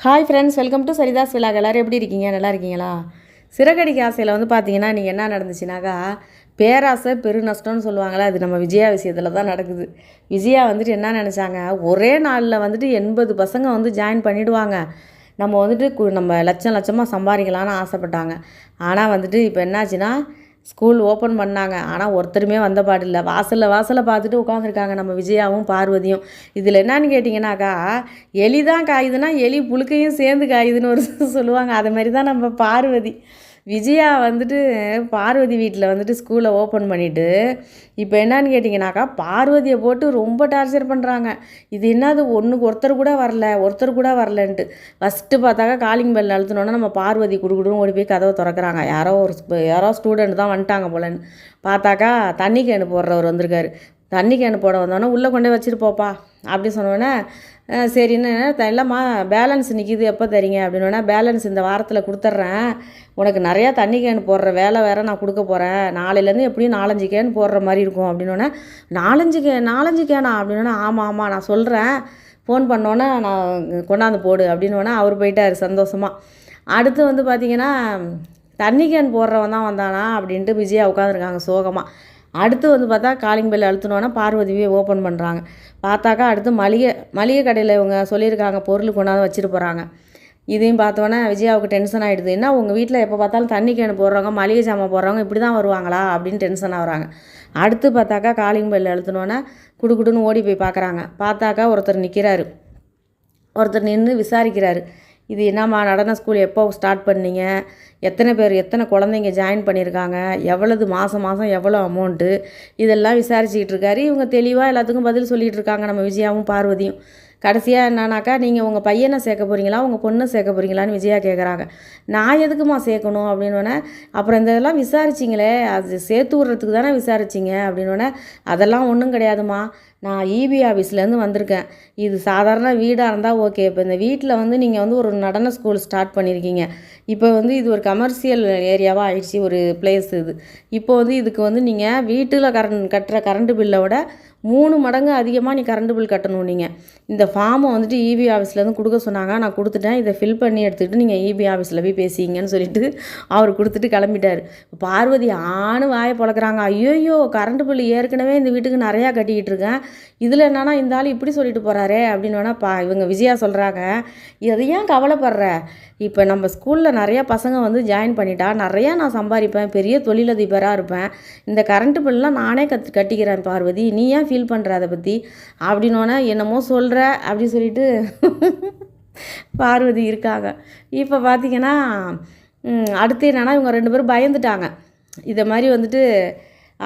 Hi friends welcome to Saritha's vlog எல்லோரும் எப்படி இருக்கீங்க? நல்லா இருக்கீங்களா? சிறகடிக்க ஆசையில் வந்து பார்த்தீங்கன்னா நீங்கள் என்ன நடந்துச்சுனாக்கா பேராசை பெரு நஷ்டம்னு சொல்லுவாங்களே அது நம்ம விஜயா விஷயத்தில் தான் நடக்குது. விஜயா வந்துட்டு என்ன நினச்சாங்க? ஒரே நாளில் வந்துட்டு எண்பது பசங்க வந்து ஜாயின் பண்ணிவிடுவாங்க நம்ம வந்துட்டு கு- நம்ம லட்சம் லட்சமாக சம்பாதிக்கலாம்னு ஆசைப்பட்டாங்க. ஆனால் வந்துட்டு இப்போ என்னாச்சுன்னா ஸ்கூல் ஓப்பன் பண்ணாங்க. ஆனால் ஒருத்தருமே வந்த பாடில்லை வாசலில் வாசலை பார்த்துட்டு உட்காந்துருக்காங்க நம்ம விஜயாவும் பார்வதியும். இதில் என்னன்னு கேட்டிங்கனாக்கா எலி தான் காயுதுன்னா எலி புழுக்கையும் சேர்ந்து காயுதுன்னு ஒரு சொல்லுவாங்க. அது மாதிரி தான் நம்ம பார்வதி. விஜயா வந்துட்டு பார்வதி வீட்டில் வந்துட்டு ஸ்கூலை ஓப்பன் பண்ணிவிட்டு இப்போ என்னன்னு கேட்டிங்கனாக்கா பார்வதியை போட்டு ரொம்ப டார்ச்சர் பண்ணுறாங்க இது என்னது? ஒன்றுக்கு ஒருத்தர் கூட வரல ஒருத்தர் கூட வரலன்ட்டு. ஃபஸ்ட்டு பார்த்தாக்கா காலிங் பெல் அழுத்தினோன்னா நம்ம பார்வதி குடுகுடுன்னு ஓடி போய் கதவை திறக்கிறாங்க. யாரோ ஒரு யாரோ ஸ்டூடெண்ட் தான் வந்துட்டாங்க போலன்னு. பார்த்தாக்கா தண்ணி கேனு போடுறவர் வந்திருக்காரு. தண்ணி கேனு போட வந்தோன்னே உள்ளே கொண்டே வச்சுட்டு போப்பா அப்படி சொன்னோடனே சரி சரின்னு இல்லைம்மா பேலன்ஸ் நிற்கிது எப்போ தரீங்க? அப்படின்னா பேலன்ஸ் இந்த வாரத்தில் கொடுத்துட்றேன். உனக்கு நிறையா தண்ணி கேன் போடுற வேலை வேறு நான் கொடுக்க போகிறேன் நாளையிலேருந்து எப்படியும் நாலஞ்சு கேன் போடுற மாதிரி இருக்கும். அப்படின்னோடனே நாலஞ்சு கே நாலஞ்சு கேனா? அப்படின்னா ஆமாம் ஆமாம் நான் சொல்கிறேன் ஃபோன் பண்ணோன்னே நான் கொண்டாந்து போடு. அப்படின்னோடனே அவர் போயிட்டார் சந்தோஷமாக அடுத்து வந்து பார்த்திங்கன்னா தண்ணி கேன் போடுறவன் தான் வந்தானா? அப்படின்ட்டு விஜயா உட்காந்துருக்காங்க சோகமாக அடுத்து வந்து பார்த்தா காலிங் பெல் அழுத்தினோன்னா பார்வதியை ஓப்பன் பண்ணுறாங்க பார்த்தாக்கா அடுத்து மளிகை மளிகை கடையில் இவங்க சொல்லியிருக்காங்க பொருள் கொண்டாந்து வச்சுட்டு போகிறாங்க இதையும் பார்த்தோன்னே விஜயாவுக்கு டென்ஷன் ஆகிடுது என்ன உங்கள் வீட்டில் எப்போ பார்த்தாலும் தண்ணி கேன் போடுறவங்க மளிகை சாமான் போடுறவங்க இப்படி தான் வருவாங்களா? அப்படின்னு டென்ஷன் ஆகிறாங்க. அடுத்து பார்த்தாக்கா காலிங் பெல் அழுத்தினோன்னே குடுக்குடுன்னு ஓடி போய் பார்க்குறாங்க. பார்த்தாக்கா ஒருத்தர் நிற்கிறாரு ஒருத்தர் நின்று விசாரிக்கிறாரு. இது என்னம்மா நடன ஸ்கூல் எப்போ ஸ்டார்ட் பண்ணீங்க? எத்தனை பேர் எத்தனை குழந்தைங்க ஜாயின் பண்ணியிருக்காங்க? எவ்வளவு மாதம் மாதம் எவ்வளோ அமௌண்ட்டு இதெல்லாம் விசாரிச்சுக்கிட்டு இருக்காரு. இவங்க தெளிவாக எல்லாத்துக்கும் பதில் சொல்லிகிட்டு இருக்காங்க நம்ம விஜயாவும் பார்வதியும். கடைசியாக என்னன்னாக்கா நீங்கள் உங்கள் பையனை சேர்க்க போகிறீங்களா உங்கள் பொண்ணை சேர்க்க போகிறீங்களான்னு விஜயா கேட்குறாங்க நான் எதுக்குமா சேர்க்கணும் அப்படின்னோடனே அப்புறம் இந்த இதெல்லாம் விசாரிச்சிங்களே அது சேர்த்து விட்றதுக்கு தானே விசாரிச்சிங்க அப்படின்னோடனே அதெல்லாம் ஒன்றும் கிடையாதுமா நான் இபி ஆஃபீஸ்லேருந்து வந்திருக்கேன். இது சாதாரண வீடாக இருந்தால் ஓகே இப்போ இந்த வீட்டில் வந்து நீங்கள் வந்து ஒரு நடன ஸ்கூல் ஸ்டார்ட் பண்ணியிருக்கீங்க இப்போ வந்து இது ஒரு கமர்ஷியல் ஏரியாவாக ஆயிடுச்சு ஒரு பிளேஸ் இது. இப்போ வந்து இதுக்கு வந்து நீங்கள் வீட்டில் கரண்ட் கட்டுற கரண்ட் பில்லை விட மூணு மடங்கு அதிகமாக நீ கரண்ட் பில் கட்டணும் நீங்கள் இந்த ஃபார்மை வந்துட்டு இபி ஆஃபீஸ்லேருந்து கொடுக்க சொன்னாங்க. நான் கொடுத்துட்டேன். இதை ஃபில் பண்ணி எடுத்துக்கிட்டு நீங்கள் இபி ஆஃபீஸில் போய் பேசிங்கன்னு சொல்லிட்டு அவர் கொடுத்துட்டு கிளம்பிட்டார். பார்வதி ஆணு வாயை பழக்கிறாங்க ஐயோயோ கரண்ட் பில் ஏற்கனவே இந்த வீட்டுக்கு நிறையா கட்டிக்கிட்டு இருக்கேன். இதில் என்னன்னா இந்த ஆள் இப்படி சொல்லிட்டு போகிறாரே அப்படின்னு வேணால் பா இவங்க விஜயா சொல்கிறாங்க இதை ஏன் கவலைப்படுற? இப்போ நம்ம ஸ்கூலில் நிறையா பசங்க வந்து ஜாயின் பண்ணிட்டா நிறையா நான் சம்பாதிப்பேன் பெரிய தொழிலதிபராக இருப்பேன். இந்த கரண்ட்டு பில்லாம் நானே கத் கட்டிக்கிறேன் பார்வதி. நீ ஏன் ஃபீல் பண்ணுற அதை பற்றி அப்படின்னோடனே என்னமோ சொல்கிற அப்படி சொல்லிட்டு பார்வதி இருக்காங்க. இப்போ பார்த்தீங்கன்னா அடுத்து என்னன்னா இவங்க ரெண்டு பேரும் பயந்துட்டாங்க. இதை மாதிரி வந்துட்டு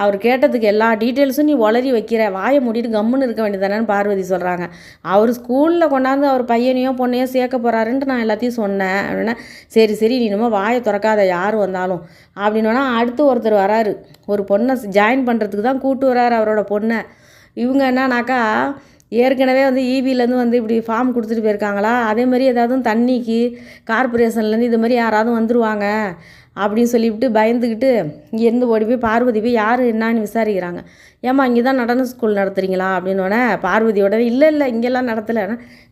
அவர் கேட்டதுக்கு எல்லா டீட்டெயில்ஸும் நீ உளறி வைக்கிற வாயை மூடிட்டு கம்முன்னு இருக்க வேண்டியதானேன்னு பார்வதி சொல்கிறாங்க அவர் ஸ்கூலில் கொண்டாந்து அவர் பையனையோ பொண்ணையோ சேர்க்க போகிறாருன்ட்டு நான் எல்லாத்தையும் சொன்னேன். அப்படின்னா சரி சரி நீ நம்ம வாயை திறக்காத யார் வந்தாலும். அப்படின்னோன்னா அடுத்து ஒருத்தர் வராரு. ஒரு பொண்ணை ஜாயின் பண்ணுறதுக்கு தான் கூட்டு வராரு அவரோட பொண்ணை. இவங்க என்னன்னாக்கா ஏற்கனவே வந்து ஈபிலேருந்து வந்து இப்படி ஃபார்ம் கொடுத்துட்டு போயிருக்காங்களா? அதே மாதிரி ஏதாவது தண்ணிக்கு கார்பரேஷன்லேருந்து இது மாதிரி யாராவது வந்துருவாங்க. அப்படின்னு சொல்லிவிட்டு பயந்துக்கிட்டு இங்கேருந்து ஓடி போய் பார்வதி போய் யார் என்னன்னு விசாரிக்கிறாங்க. ஏம்மா இங்கே தான் நடன ஸ்கூல் நடத்துறீங்களா? அப்படின்னோடனே பார்வதியோட இல்லை இல்லை இங்கெல்லாம் நடத்தலை.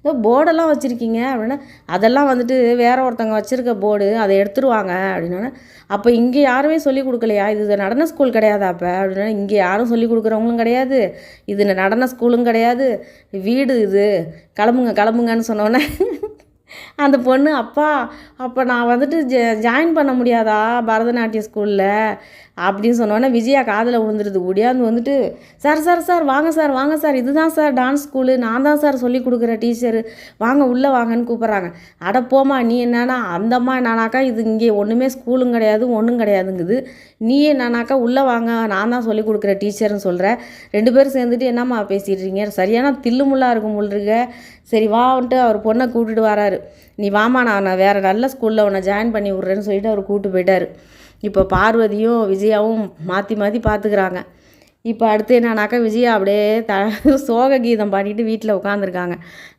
இந்த போர்டெல்லாம் வச்சுருக்கீங்க. அப்படின்னா அதெல்லாம் வந்துட்டு வேற ஒருத்தவங்க வச்சுருக்க போர்டு அதை எடுத்துருவாங்க. அப்படின்னோடனே அப்போ இங்கே யாருமே சொல்லி கொடுக்கலையா? இது நடன ஸ்கூல் கிடையாதா அப்போ? அப்படின்னா இங்கே யாரும் சொல்லி கொடுக்குறவங்களும் கிடையாது. இது நடன ஸ்கூலும் கிடையாது. வீடு இது. கிளம்புங்க கிளம்புங்கன்னு சொன்னோன்னே அந்த பொண்ணு அப்பா அப்போ நான் வந்துட்டு ஜ ஜாயின் பண்ண முடியாதா பரதநாட்டிய ஸ்கூலில் அப்படின்னு சொன்னோன்னே விஜயா காதில் விழுந்துருது. ஒடியாந்து வந்துட்டு சார் சார் சார் வாங்க சார் வாங்க சார் இதுதான் சார் டான்ஸ் ஸ்கூலு நான் தான் சார் சொல்லி கொடுக்குற டீச்சரு வாங்க உள்ளே வாங்கன்னு கூப்பிட்றாங்க. அட போமா நீ என்னன்னா அந்தம்மா என்னன்னாக்கா இது இங்கே ஒன்றுமே ஸ்கூலும் கிடையாது ஒன்றும் கிடையாதுங்குது. நீ என்னன்னாக்கா உள்ளே வாங்க நான் தான் சொல்லி கொடுக்குற டீச்சர்னு சொல்கிறேன் ரெண்டு பேரும் சேர்ந்துட்டு என்னம்மா பேசிடுறீங்க சரியான தில்லுமுள்ளா இருக்கும் போல் சரி சரி வான்ட்டு அவர் பொண்ணை கூட்டிட்டு வராரு. நீ வாமா நான் வேறு நல்ல ஸ்கூலில் உன்னை ஜாயின் பண்ணி விட்றேன்னு சொல்லிட்டு அவர் கூப்பிட்டு போயிட்டார். இப்போ பார்வதியும் விஜயாவும் மாற்றி மாற்றி பார்த்துக்கிறாங்க. இப்போ அடுத்து என்னன்னாக்கா விஜயா அப்படியே த சோக கீதம் பாடிட்டு வீட்டில் உட்காந்துருக்காங்க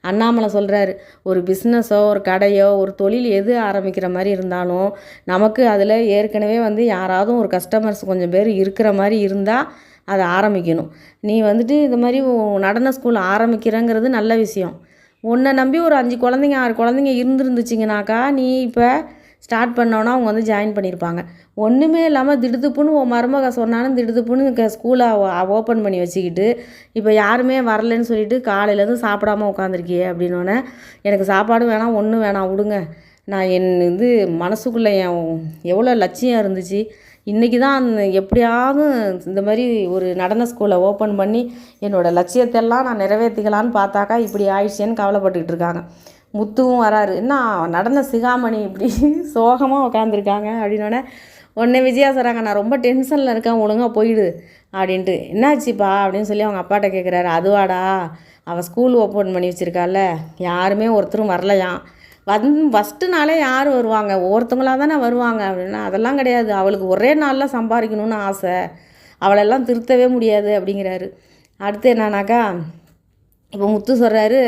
அண்ணாமலை சொல்கிறாரு ஒரு பிஸ்னஸோ ஒரு கடையோ ஒரு தொழில் எது ஆரம்பிக்கிற மாதிரி இருந்தாலும் நமக்கு அதில் ஏற்கனவே வந்து யாராவது ஒரு கஸ்டமர்ஸ் கொஞ்சம் பேர் இருக்கிற மாதிரி இருந்தால் அதை ஆரம்பிக்கணும். நீ வந்துட்டு இந்த மாதிரி நடன ஸ்கூல் ஆரம்பிக்கிறேங்கிறது நல்ல விஷயம். உன்னை நம்பி ஒரு அஞ்சு குழந்தைங்க ஆறு குழந்தைங்க இருந்துருந்துச்சிங்கனாக்கா நீ இப்போ ஸ்டார்ட் பண்ணோன்னா அவங்க வந்து ஜாயின் பண்ணியிருப்பாங்க ஒன்றுமே இல்லாமல் திடுதுப்புன்னு உன் மருமக சொன்னாலும் திடுதுப்புன்னு ஸ்கூலை ஓப்பன் பண்ணி வச்சுக்கிட்டு இப்போ யாருமே வரலைன்னு சொல்லிட்டு காலையிலேருந்து சாப்பிடாம உட்காந்துருக்கியே அப்படின்னோடனே எனக்கு சாப்பாடும் வேணாம் ஒன்றும் வேணாம் விடுங்க நான் என் இது மனசுக்குள்ளே என் எவ்வளோ லட்சியம் இருந்துச்சு. இன்றைக்கி தான் அந்த எப்படியாவது இந்த மாதிரி ஒரு நடன ஸ்கூலை ஓப்பன் பண்ணி என்னோடய லட்சியத்தெல்லாம் நான் நிறைவேற்றிக்கலான்னு பார்த்தாக்கா இப்படி ஆயிடுச்சேன்னு கவலைப்பட்டுக்கிட்டு இருக்காங்க. முத்துவும் வராரு. என்ன நடன சிகாமணி இப்படி சோகமாக உட்காந்துருக்காங்க அப்படின்னோடனே உடனே விஜயா சொல்கிறாங்க நான் ரொம்ப டென்ஷனில் இருக்கேன். ஒழுங்காக போயிடு. அப்படின்ட்டு என்னாச்சுப்பா? அப்படின்னு சொல்லி அவங்க அப்பாட்ட கேட்குறாரு அதுவாடா அவள் ஸ்கூல் ஓப்பன் பண்ணி வச்சுருக்கால யாருமே ஒருத்தரும் வரலையாம். வந் ஃபஸ்ட்டு நாளே யார் வருவாங்க? ஒவ்வொருத்தவங்களாக தானே வருவாங்க அப்படின்னா அதெல்லாம் கிடையாது. அவளுக்கு ஒரே நாளில் சம்பாதிக்கணும்னு ஆசை. அவளெல்லாம் திருத்தவே முடியாது அப்படிங்கிறாரு. அடுத்து என்னன்னாக்கா இப்போ முத்து சொல்கிறாரு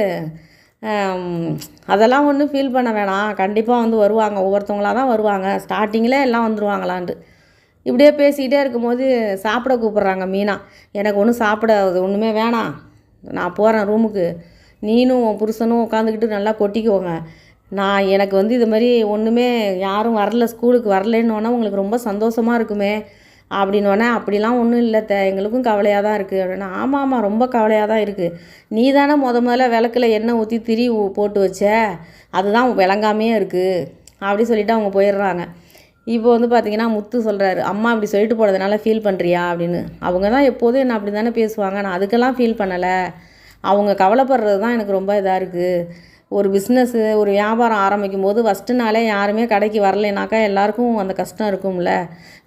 அதெல்லாம் ஒன்றும் ஃபீல் பண்ண வேணாம். கண்டிப்பாக வந்து வருவாங்க. ஒவ்வொருத்தவங்களாக தான் வருவாங்க. ஸ்டார்டிங்கில் எல்லாம் வந்துருவாங்களான்ட்டு. இப்படியே பேசிக்கிட்டே இருக்கும்போது சாப்பிட கூப்பிட்றாங்க மீனா. எனக்கு ஒன்றும் சாப்பிட அது ஒன்றுமே வேணாம். நான் போகிறேன் ரூமுக்கு நீனும் உன் புருஷனும் உட்காந்துக்கிட்டு நல்லா கொட்டிக்கோங்க. நான் எனக்கு வந்து இது மாதிரி ஒன்றுமே யாரும் வரல ஸ்கூலுக்கு வரலன்னோன்னா உங்களுக்கு ரொம்ப சந்தோஷமாக இருக்குமே அப்படின்னோடனே அப்படிலாம் ஒன்றும் இல்லை த எங்களுக்கும் கவலையாக தான் இருக்குது அப்படின்னா ஆமாம் ஆமாம் ரொம்ப கவலையாக தான் இருக்குது நீ தானே முத முதல்ல விளக்கில் எண்ணெய் ஊற்றி திரி போட்டு வச்ச? அதுதான் விளங்காமையே இருக்குது அப்படி சொல்லிவிட்டு அவங்க போயிடுறாங்க. இப்போ வந்து பார்த்தீங்கன்னா முத்து சொல்கிறாரு அம்மா இப்படி சொல்லிட்டு போகிறதுனால ஃபீல் பண்ணுறியா அப்படின்னு. அவங்க தான் எப்போதும் என்ன அப்படி தானே பேசுவாங்க. நான் அதுக்கெல்லாம் ஃபீல் பண்ணலை. அவங்க கவலைப்படுறது தான் எனக்கு ரொம்ப இதாக இருக்குது ஒரு பிஸ்னஸ்ஸு ஒரு வியாபாரம் ஆரம்பிக்கும் போது ஃபஸ்ட்டு நாளே யாருமே கடைக்கு வரலைனாக்கா எல்லாருக்கும் அந்த கஷ்டம் இருக்கும்ல.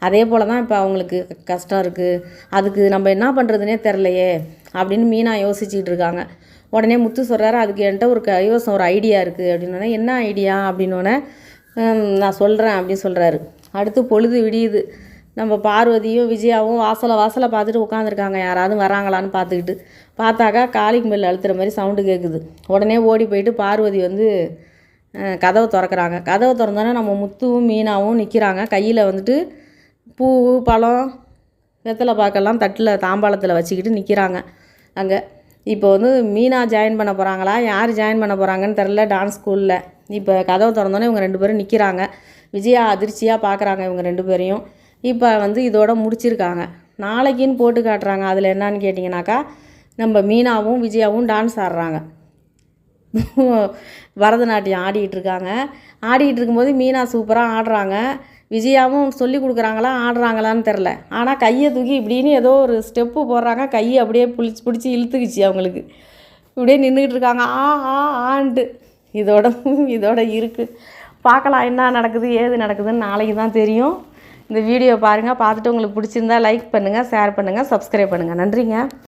அதே போல் தான் இப்போ அவங்களுக்கு கஷ்டம் இருக்குது அதுக்கு நம்ம என்ன பண்ணுறதுனே தெரிலையே அப்படின்னு மீனா யோசிச்சுட்டு இருக்காங்க. உடனே முத்து சொல்கிறாரு அதுக்கு என்கிட்ட ஒரு கைவசம் ஒரு ஐடியா இருக்குது அப்படின்னோடனே என்ன ஐடியா அப்படின்னோடனே நான் சொல்கிறேன் அப்படின்னு சொல்கிறாரு அடுத்து பொழுது விடியுது. நம்ம பார்வதியும் விஜயாவும் வாசலை வாசலை பார்த்துட்டு உட்காந்துருக்காங்க. யாராவது வராங்களான்னு பார்த்துக்கிட்டு. பார்த்தாக்கா காலிங் பெல் அழுத்துற மாதிரி சவுண்டு கேட்குது உடனே ஓடி போயிட்டு பார்வதி வந்து கதவை திறக்கறாங்க. கதவை திறந்தோன்னே நம்ம முத்துவும் மீனாவும் நிற்கிறாங்க கையில் வந்துட்டு பூ பழம் வெத்தலை பாக்கெல்லாம் தட்டில் தாம்பாளத்தில் வச்சுக்கிட்டு நிற்கிறாங்க அங்கே இப்போ வந்து மீனா ஜாயின் பண்ண போகிறாங்களா யார் ஜாயின் பண்ண போகிறாங்கன்னு தெரில டான்ஸ் ஸ்கூலில் இப்போ கதவை திறந்தோன்னே இவங்க ரெண்டு பேரும் நிற்கிறாங்க விஜயா அதிர்ச்சியாக பார்க்குறாங்க இவங்க ரெண்டு பேரையும். இப்போ வந்து இதோட முடிச்சிருக்காங்க. நாளைக்குன்னு போட்டு காட்டுறாங்க. அதில் என்னன்னு கேட்டிங்கனாக்கா நம்ம மீனாவும் விஜயாவும் டான்ஸ் ஆடுறாங்க. பரதநாட்டியம் ஆடிக்கிட்டு இருக்காங்க. ஆடிக்கிட்டு இருக்கும்போது மீனா சூப்பராக ஆடுறாங்க. விஜயாவும் சொல்லி கொடுக்குறாங்களா ஆடுறாங்களான்னு தெரில ஆனால் கையை தூக்கி இப்படின்னு ஏதோ ஒரு ஸ்டெப்பு போடுறாங்க. கையை அப்படியே பிடிச்சி பிடிச்சி இழுத்துக்குச்சு அவங்களுக்கு. இப்படியே நின்றுக்கிட்டு இருக்காங்க. ஆ ஆ ஆண்டு இதோட இதோட இருக்குது பார்க்கலாம் என்ன நடக்குது ஏது நடக்குதுன்னு நாளைக்கு தான் தெரியும். இந்த வீடியோ பாருங்கள் பார்த்துட்டு உங்களுக்கு பிடிச்சிருந்தா லைக் பண்ணுங்கள் ஷேர் பண்ணுங்கள் சப்ஸ்கிரைப் பண்ணுங்கள் நன்றிங்க.